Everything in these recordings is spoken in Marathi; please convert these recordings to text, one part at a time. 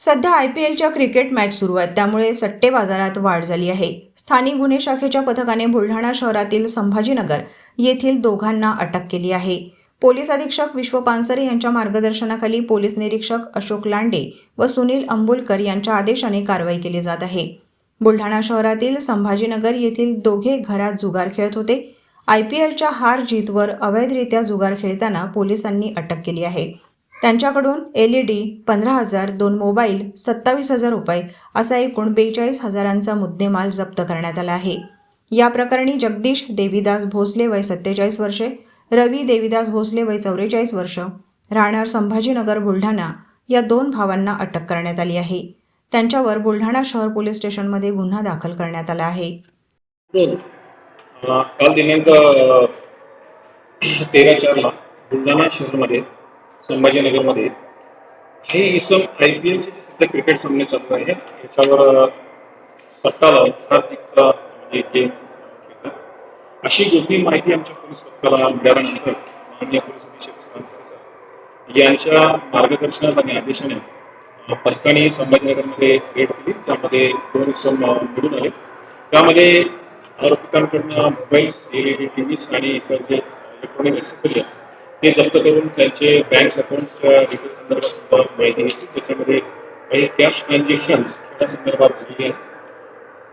सध्या आय पी एलच्या क्रिकेट मॅच सुरू आहेत. त्यामुळे सट्टे बाजारात वाढ झाली आहे. स्थानिक गुन्हे शाखेच्या पथकाने बुलढाणा शहरातील संभाजीनगर येथील दोघांना अटक केली आहे. पोलीस अधीक्षक विश्व पानसरे यांच्या मार्गदर्शनाखाली पोलीस निरीक्षक अशोक लांडे व सुनील अंबुलकर यांच्या आदेशाने कारवाई केली जात आहे. बुलढाणा शहरातील संभाजीनगर येथील दोघे घरात जुगार खेळत होते. आय पी एलच्या हार जीतवर अवैधरित्या जुगार खेळताना पोलिसांनी अटक केली आहे. त्यांच्याकडून एल ई डी पंधरा हजार दोन मोबाईल सत्तावीस हजार रुपये असा एकूण बेचाळीस हजारांचा मुद्देमाल जप्त करण्यात आला आहे. या प्रकरणी जगदीश देवीदास भोसले वय सत्तेचाळीस वर्षे रवी देवीदास भोसले वय चौवेचाळीस वर्ष राहणार संभाजीनगर बुलढाणा या दोन भावांना अटक करण्यात आली आहे. त्यांच्यावर बुलढाणा शहर पोलीस स्टेशनमध्ये गुन्हा दाखल करण्यात आला आहे. काल दिनांक तेरा चारला बुलढाणा शहरामध्ये संभाजीनगरमध्ये. हे इसम आय पी एलचे सध्या क्रिकेट सामने चालू आहे. याच्यावर अं, लावून म्हणजे गेम अशी गोष्टी माहिती आमच्या पोलीस पथकाला मिळाल्यानंतर माननीय पोलीस अधीक्षक यांच्या मार्गदर्शनात आणि आदेशाने पथकाने संभाजीनगरमध्ये भेट केली त्यामध्ये दोन इसम मिळून आले. त्यामध्ये आरोपितांकडनं mobile L E D T V आणि इतर जे इलेक्ट्रॉनिक ते जप्त करून त्यांचे बँक अकाउंट्स डिटेल संदर्भात सुद्धा माहिती घेतली त्याच्यामध्ये काही कॅश ट्रान्झॅक्शन त्या संदर्भात झालेली आहेत.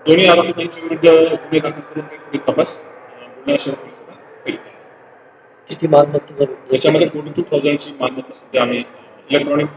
दोन्ही आरोपितांच्या विरुद्ध गुन्हे दाखल करून तपास आहे किती मालमत्ता याच्यामध्ये फोर्टी टू थाउजंडची मालमत्ता सध्या आम्ही इलेक्ट्रॉनिक